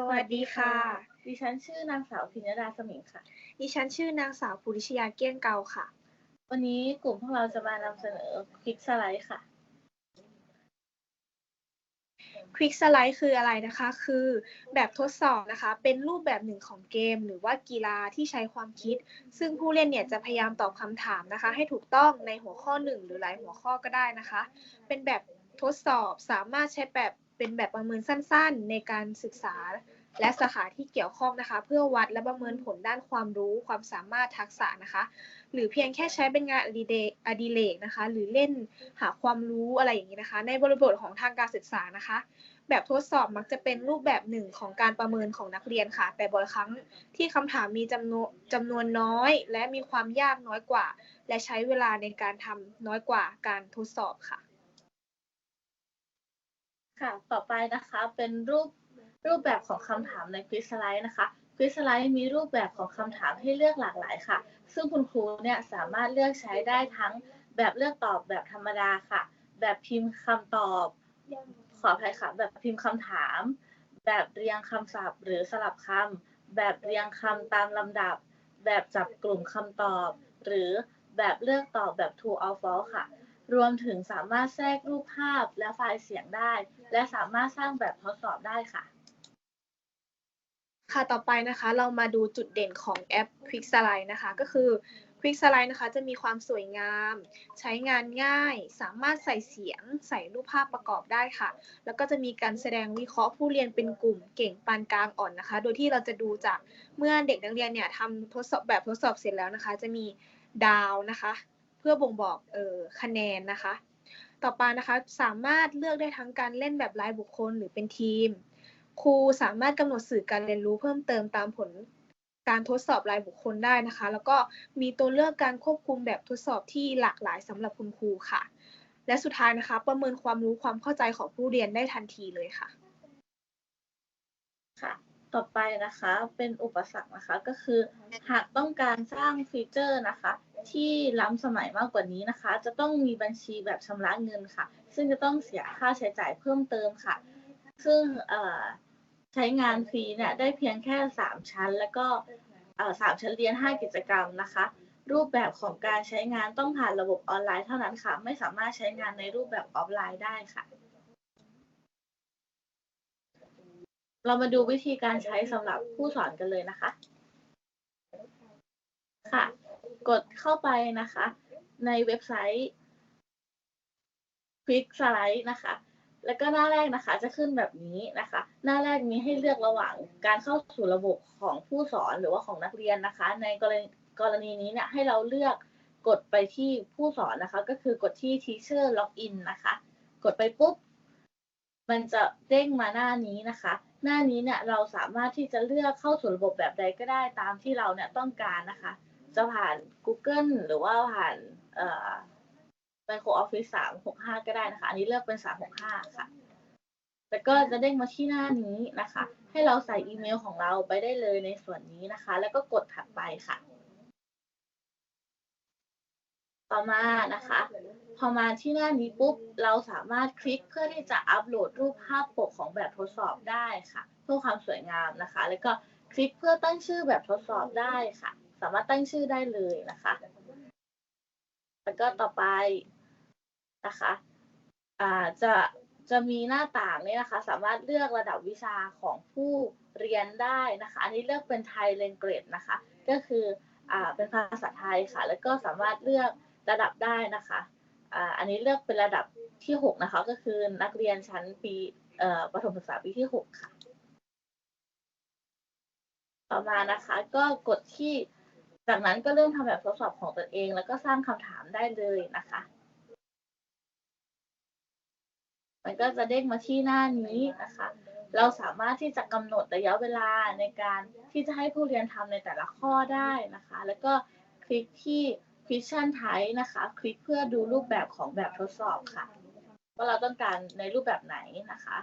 สวัสดีค่ะ ดิฉันชื่อนางสาวพิญญดาสมิงค่ะ ดิฉันชื่อนางสาวภูริชยาเกี้ยงเกาค่ะ วันนี้กลุ่มพวกเราจะมานำเสนอคลิกสไลด์ค่ะ Quick Slide คืออะไรนะคะ คือแบบทดสอบนะคะ เป็นรูปแบบหนึ่งของเกม หรือว่ากีฬาที่ใช้ความคิด ซึ่งผู้เล่นเนี่ยจะพยายามตอบคำถามนะคะ ให้ถูกต้องในหัวข้อหนึ่งหรือหลายหัวข้อก็ได้นะคะ เป็นแบบทดสอบสามารถใช้แบบ เป็นแบบประเมินสั้นๆ ในการศึกษาและสาขาที่เกี่ยวข้องนะคะ เพื่อวัดและประเมินผลด้านความรู้ความสามารถทักษะนะคะ หรือเพียงแค่ใช้เป็นงานอดิเรกอดิเรกนะคะ หรือเล่นหาความรู้อะไรอย่างนี้นะคะ ในบริบทของทางการศึกษานะคะ แบบทดสอบมักจะเป็นรูปแบบหนึ่งของการประเมินของนักเรียนค่ะ แต่บ่อยครั้งที่คำถามมีจำนวนจำนวนน้อย และมีความยากน้อยกว่า และใช้เวลาในการทำน้อยกว่าการทดสอบค่ะ ค่ะ ต่อไปนะคะเป็นรูปรูปแบบของคำถามในควิสไลด์นะคะควิสไลด์มีรูปแบบของคำถามให้เลือกหลากหลายค่ะ ซึ่งคุณครูเนี่ยสามารถเลือกใช้ได้ทั้งแบบเลือกตอบแบบธรรมดาค่ะ แบบพิมพ์คำตอบ ขออภัยค่ะ แบบพิมพ์คำถาม แบบเรียงคำศัพท์ หรือสลับคำ แบบเรียงคำตามลำดับ แบบจับกลุ่มคำตอบ หรือแบบเลือกตอบแบบ true or false ค่ะ รวมถึงสามารถแทรกรูปภาพและไฟล์เสียงได้ และสามารถสร้างแบบทดสอบได้ค่ะ ค่ะ ต่อไปนะคะเรามาดูจุดเด่นของแอป Quick Slide นะคะ ก็คือ Quick Slide นะคะจะมีความสวยงาม ใช้งานง่าย สามารถใส่เสียง ใส่รูปภาพประกอบได้ค่ะ แล้วก็จะมีการแสดงวิเคราะห์ผู้เรียนเป็นกลุ่มเก่งปานกลางอ่อนนะคะ โดยที่เราจะดูจากเมื่อเด็กนักเรียนเนี่ยทำทดสอบแบบทดสอบเสร็จแล้วนะคะ จะมีดาวนะคะ เพื่อบ่งบอกเออคะแนนนะคะ ต่อไปนะคะสามารถเลือกได้ทั้งการเล่นแบบรายบุคคลหรือเป็นทีม ครูสามารถกำหนดสื่อการเรียนรู้เพิ่มเติมตามผลการทดสอบรายบุคคลได้นะคะ แล้วก็มีตัวเลือกการควบคุมแบบทดสอบที่หลากหลายสำหรับคุณครูค่ะ และสุดท้ายนะคะ ประเมินความรู้ความเข้าใจของผู้เรียนได้ทันทีเลยค่ะค่ะ ต่อไปนะคะเป็นอุปสรรคนะคะก็คือหากต้องการสร้างฟีเจอร์นะคะ ที่ล้ำสมัยมากกว่านี้นะคะ จะต้องมีบัญชีแบบชำระเงินค่ะ ซึ่งจะต้องเสียค่าใช้จ่ายเพิ่มเติมค่ะ ซึ่งใช้งานฟรีเนี่ยได้เพียงแค่ 3 ชั้น แล้วก็สามชั้นเรียน 5 กิจกรรมนะคะ รูปแบบของการใช้งานต้องผ่านระบบออนไลน์เท่านั้นค่ะ ไม่สามารถใช้งานในรูปแบบออฟไลน์ได้ค่ะ เรามาดูวิธีการใช้สำหรับผู้สอนกันเลยนะคะ ค่ะ กดเข้าไปนะคะ ในเว็บไซต์ Quick Slide นะคะ แล้วก็หน้าแรกนะคะ จะขึ้นแบบนี้นะคะ หน้าแรกมีให้เลือกระหว่างการเข้าสู่ระบบของผู้สอนหรือว่าของนักเรียนนะคะ ในกรณีกรณีนี้เนี่ยให้เราเลือกกดไปที่ผู้สอนนะคะ ก็คือกดที่ Teacher Login นะคะ กดไปปุ๊บ มันจะเด้งมาหน้านี้นะคะ หน้านี้เนี่ยเราสามารถที่จะเลือกเข้าสู่ระบบแบบใดก็ได้ตามที่เราเนี่ยต้องการนะคะ จะผ่าน Google หรือว่าผ่านเอ่อ Microsoft 365 ก็ได้นะคะ อันนี้เลือกเป็น 365 ค่ะแล้วก็จะเด้งมาที่หน้านี้นะคะ ให้เราใส่อีเมลของเราไปได้เลยในส่วนนี้นะคะ แล้วก็กดถัดไปค่ะ ต่อมานะคะ พอมาที่หน้านี้ปุ๊บ เราสามารถคลิกเพื่อที่จะอัปโหลดรูปภาพปกของแบบทดสอบได้ค่ะ เพื่อความสวยงามนะคะ แล้วก็คลิกเพื่อตั้งชื่อแบบทดสอบได้ค่ะ สามารถตั้งชื่อได้เลยนะคะ แล้วก็ต่อไปนะคะอ่าจะจะมีหน้าต่างนี่นะคะ สามารถเลือกระดับวิชาของผู้เรียนได้นะคะ อันนี้เลือกเป็นไทยเลนเกรดนะคะ ก็คืออ่าเป็นภาษาไทยค่ะ แล้วก็สามารถเลือก ระดับได้นะคะอันนี้เลือกเป็นระดับที่ 6 นะคะ ก็คือนักเรียนชั้นปีประถมศึกษาปีที่ 6 ค่ะ ต่อมานะคะ ก็กดที่จากนั้นก็เริ่มทำแบบทดสอบของตัวเอง แล้วก็สร้างคำถามได้เลยนะคะ มันก็จะเด้งมาที่หน้านี้นะคะ เราสามารถที่จะกำหนดระยะเวลาในการที่จะให้ผู้เรียนทำในแต่ละข้อได้นะคะ แล้วก็คลิกที่ question type นะคะ คลิกเพื่อดูรูปแบบของแบบทดสอบค่ะ ว่าเราต้องการในรูปแบบไหนนะคะ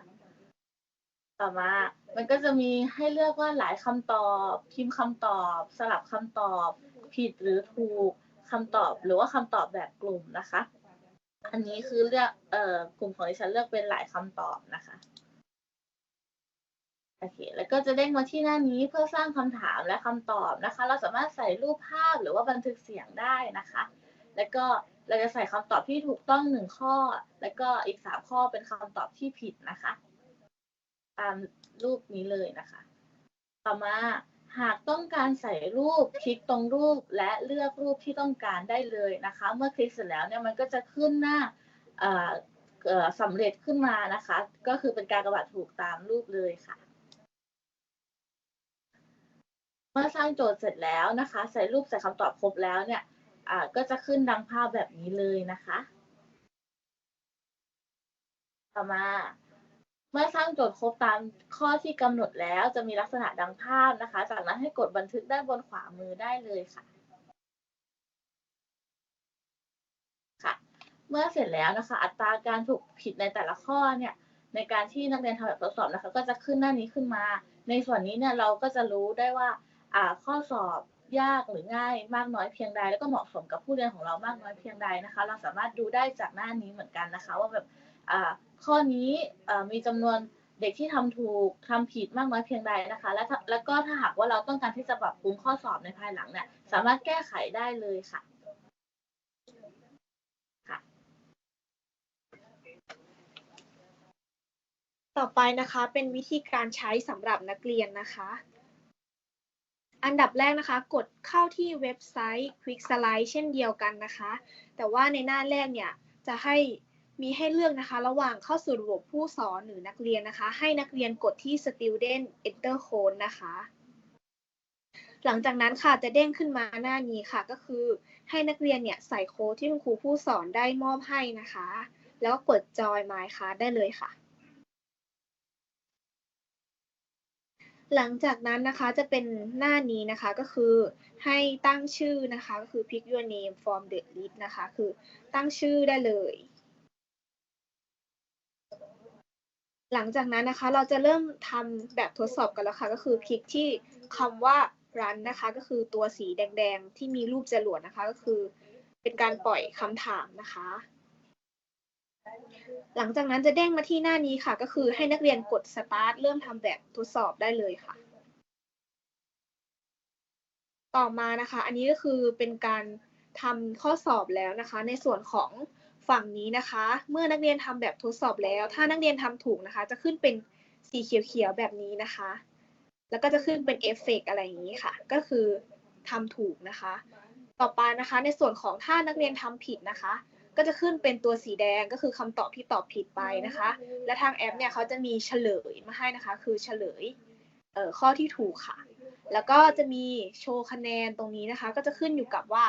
ต่อมา มันก็จะมีให้เลือกว่าหลายคำตอบ พิมพ์คำตอบ สลับคำตอบ ผิดหรือถูกคำตอบ หรือว่าคำตอบแบบกลุ่มนะคะ อันนี้คือเลือกเอ่อกลุ่มของดิฉันเลือกเป็นหลายคำตอบนะคะ โอเค แล้วก็จะเด้งมาที่หน้านี้เพื่อสร้างคำถามและคำตอบนะคะ เราสามารถใส่รูปภาพหรือว่าบันทึกเสียงได้นะคะ แล้วก็เราจะใส่คำตอบที่ถูกต้องหนึ่งข้อ แล้วก็อีกสามข้อเป็นคำตอบที่ผิดนะคะ ตามรูปนี้เลยนะคะ ต่อมาหากต้องการใส่รูปคลิกตรงรูปและเลือกรูปที่ต้องการได้เลยนะคะ เมื่อคลิกเสร็จแล้วเนี่ยมันก็จะขึ้นหน้าสำเร็จขึ้นมานะคะ ก็คือเป็นการกระบาดถูกตามรูปเลยค่ะ เมื่อสร้างโจทย์เสร็จแล้วนะคะ ใส่รูปใส่คำตอบครบแล้วเนี่ยอ่าก็จะขึ้นดังภาพแบบนี้เลยนะคะ ต่อมา เมื่อสร้างโจทย์ครบตามข้อที่กำหนดแล้วจะมีลักษณะดังภาพนะคะ จากนั้นให้กดบันทึกด้านบนขวามือได้เลยค่ะค่ะเมื่อเสร็จแล้วนะคะ อัตราการถูกผิดในแต่ละข้อเนี่ยในการที่นักเรียนทำแบบทดสอบนะคะ ก็จะขึ้นหน้านี้ขึ้นมา ในส่วนนี้เนี่ยเราก็จะรู้ได้ว่า ข้อสอบยากหรือง่ายมากน้อยเพียงใด แล้วก็เหมาะสมกับผู้เรียนของเรามากน้อยเพียงใดนะคะ เราสามารถดูได้จากหน้านี้เหมือนกันนะคะ ว่าแบบอ่าข้อนี้อ่ามีจำนวนเด็กที่ทำถูกทำผิดมากน้อยเพียงใดนะคะ และแล้วก็ถ้าหากว่าเราต้องการที่จะปรับปรุงข้อสอบในภายหลังเนี่ยสามารถแก้ไขได้เลยค่ะค่ะต่อไปนะคะเป็นวิธีการใช้สำหรับนักเรียนนะคะ อันดับแรกนะคะ กดเข้าที่เว็บไซต์ Quick Slide เช่นเดียวกันนะคะ แต่ว่าในหน้าแรกเนี่ยจะให้มีให้เลือกนะคะ ระหว่างเข้าสู่ระบบผู้สอนหรือนักเรียนนะคะ ให้นักเรียนกดที่ Student Enter Code นะคะ หลังจากนั้นค่ะจะเด้งขึ้นมาหน้านี้ค่ะ ก็คือให้นักเรียนเนี่ยใส่โค้ดที่คุณครูผู้สอนได้มอบให้นะคะ แล้วก็กด Join My Class ได้เลยค่ะ หลังจากนั้นนะคะจะเป็นหน้านี้นะคะก็คือให้ตั้งชื่อนะคะก็คือ pick your name from the list นะคะคือตั้งชื่อได้เลย หลังจากนั้นนะคะเราจะเริ่มทำแบบทดสอบกันแล้วค่ะก็คือคลิกที่คำว่า run นะคะก็คือตัวสีแดงๆ ที่มีรูปจรวดนะคะก็คือเป็นการปล่อยคำถามนะคะ หลังจากนั้นจะเด้งมาที่หน้านี้ค่ะ ก็คือให้นักเรียนกด start เริ่มทำแบบทดสอบได้เลยค่ะ ต่อมานะคะ อันนี้ก็คือเป็นการทำข้อสอบแล้วนะคะ ในส่วนของฝั่งนี้นะคะ เมื่อนักเรียนทำแบบทดสอบแล้ว ถ้านักเรียนทำถูกนะคะ จะขึ้นเป็นสีเขียวๆแบบนี้นะคะ แล้วก็จะขึ้นเป็นเอฟเฟกต์อะไรอย่างนี้ค่ะ ก็คือทำถูกนะคะ ต่อไปนะคะ ในส่วนของถ้านักเรียนทำผิดนะคะ ก็จะขึ้นเป็นตัวสีแดงก็คือคำตอบที่ตอบผิดไปนะคะ และทางแอปเนี่ยเขาจะมีเฉลยมาให้นะคะ คือเฉลยเอ่อข้อที่ถูกค่ะ แล้วก็จะมีโชว์คะแนนตรงนี้นะคะ ก็จะขึ้นอยู่กับว่า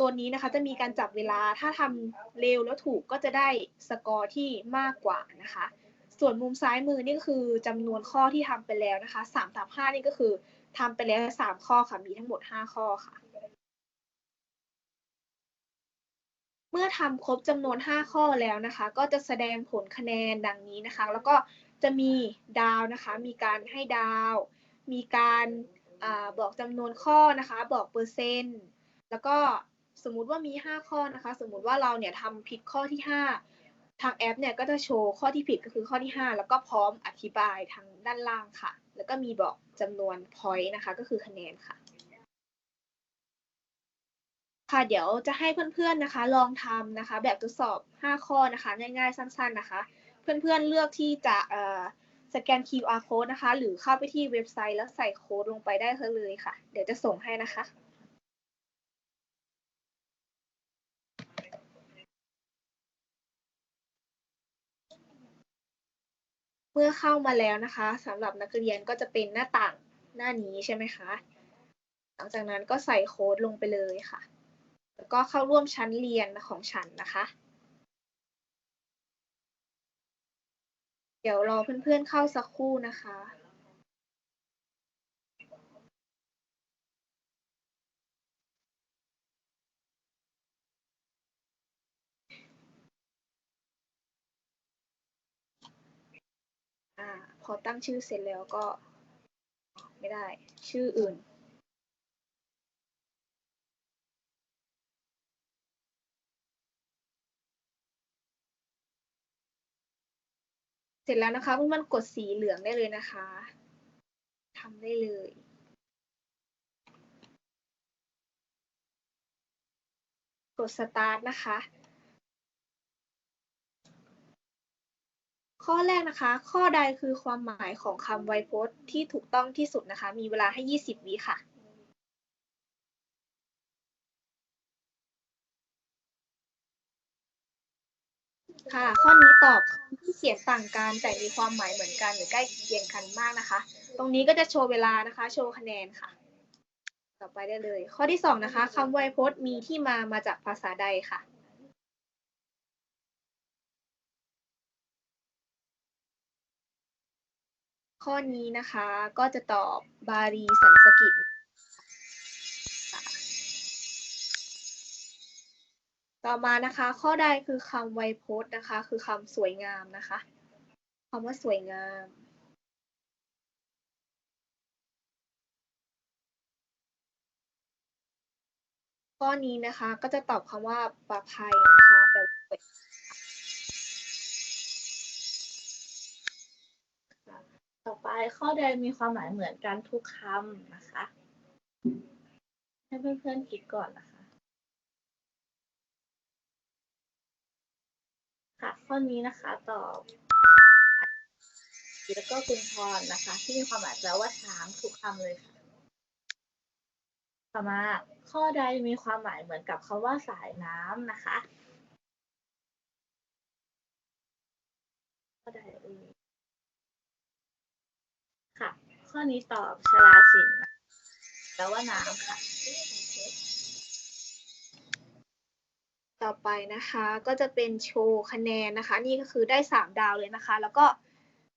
ตัวนี้นะคะจะมีการจับเวลาถ้าทำเร็วแล้วถูกก็จะได้สกอร์ที่มากกว่านะคะ ส่วนมุมซ้ายมือนี่ก็คือจำนวนข้อที่ทำไปแล้วนะคะสามทับห้านี่ก็คือทำไปแล้วสามข้อค่ะ มีทั้งหมดห้าข้อค่ะ มื่อทำครบจำนวน 5 ข้อแล้วนะคะ ก็จะแสดงผลคะแนนดังนี้นะคะ แล้วก็จะมีดาวนะคะ มีการให้ดาว มีการอาบอกจำนวนข้อนะคะ บอกเปอร์เซ็นต์ แล้วก็สมมุติว่ามี 5 ข้อนะคะ สมมุติว่าเราเนี่ยทำผิดข้อที่ 5 ทางแอปเนี่ยก็จะโชว์ข้อที่ผิดก็คือข้อที่ 5 แล้วก็พร้อมอธิบายทางด้านล่างค่ะ แล้วก็มีบอกจำนวน point นะคะ ก็คือคะแนนค่ะ ค่ะเดี๋ยวจะให้เพื่อนๆนะคะ ลองทำนะคะ แบบทดสอบ 5 ข้อนะคะ ง่ายๆ สั้นๆนะคะ เพื่อนๆเลือกที่จะสแกน QR code นะคะ หรือเข้าไปที่เว็บไซต์แล้วใส่โค้ดลงไปได้เลยค่ะ เดี๋ยวจะส่งให้นะคะเมื่อเข้ามาแล้วนะคะสำหรับนักเรียนก็จะเป็นหน้าต่างหน้านี้ใช่ไหมคะ หลังจากนั้นก็ใส่โค้ดลงไปเลยค่ะ แล้วก็เข้าร่วมชั้นเรียนของฉันนะคะ เดี๋ยวรอเพื่อนๆเข้าสักครู่นะคะอ่าพอตั้งชื่อเสร็จแล้วก็ ไม่ได้ ชื่ออื่น สร็จแล้วนะคะเพื่อนๆกดสีเหลืองได้เลยนะคะทำได้เลยกด start นะคะ ข้อแรกนะคะ ข้อใดคือความหมายของคำไวยพจน์ที่ถูกต้องที่สุดนะคะ มีเวลาให้ 20 วิค่ะ ค่ะ ข้อนี้ตอบคำที่เขียนต่างกันแต่มีความหมายเหมือนกันหรือใกล้เคียงกันมากนะคะ ตรงนี้ก็จะโชว์เวลานะคะ โชว์คะแนนค่ะ ต่อไปได้เลย ข้อที่สองนะคะคำไวยพจน์มีที่มามาจากภาษาใดค่ะข้อนี้นะคะก็จะตอบบาลีสันสกฤต ต่อมานะคะ ข้อใดคือคำไวยพจน์นะคะ คือคำสวยงามนะคะคำว่าสวยงามข้อนี้นะคะก็จะตอบคำว่าประภัยนะคะแปลว่าต่อไปข้อใดมีความหมายเหมือนกันทุกคำนะคะ ให้เพื่อนๆคิดก่อนนะคะ ค่ะ ข้อนี้นะคะตอบแล้วก็คุณพรนะคะ ที่มีความหมายแปลว่าช้างทุกคำเลยค่ะต่อมาข้อใดมีความหมายเหมือนกับคำว่าสายน้ำนะคะข้อใดเอ่ยค่ะ ข้อนี้ตอบชลาสินแปลว่าน้ำค่ะ ต่อไปนะคะ ก็จะเป็นโชว์คะแนนนะคะ นี่ก็คือได้สามดาวเลยนะคะ แล้วก็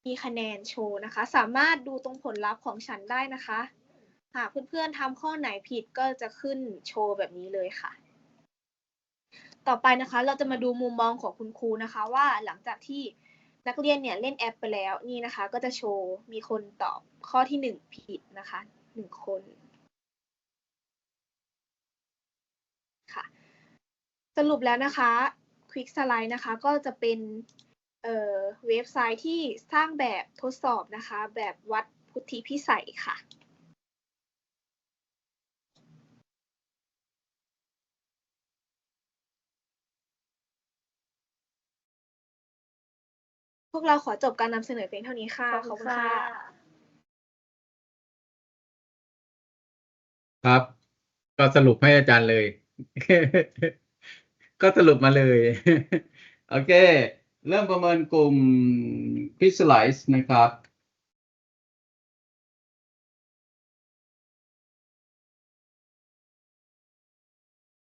มีคะแนนโชว์นะคะ สามารถดูตรงผลลัพธ์ของฉันได้นะคะ หากเพื่อนๆทำข้อไหนผิดก็จะขึ้นโชว์แบบนี้เลยค่ะ ต่อไปนะคะ เราจะมาดูมุมมองของคุณครูนะคะ ว่าหลังจากที่นักเรียนเนี่ยเล่นแอปไปแล้วนี่นะคะ ก็จะโชว์มีคนตอบข้อที่หนึ่งผิดนะคะหนึ่งคน ค่ะ ส รุปแล้วนะคะ Quick Slide นะคะ ก็จะเป็นเอ่อเว็บไซต์ที่สร้างแบบทดสอบนะคะ แบบวัดพุทธิพิสัยค่ะพวกเราขอจบการนำเสนอเพียงเท่านี้ค่ะ ขอบคุณค่ะ ครับ ก็สรุปให้อาจารย์เลย ก็สรุปมาเลย โอเค เริ่มประเมินกลุ่ม Visualize นะครับ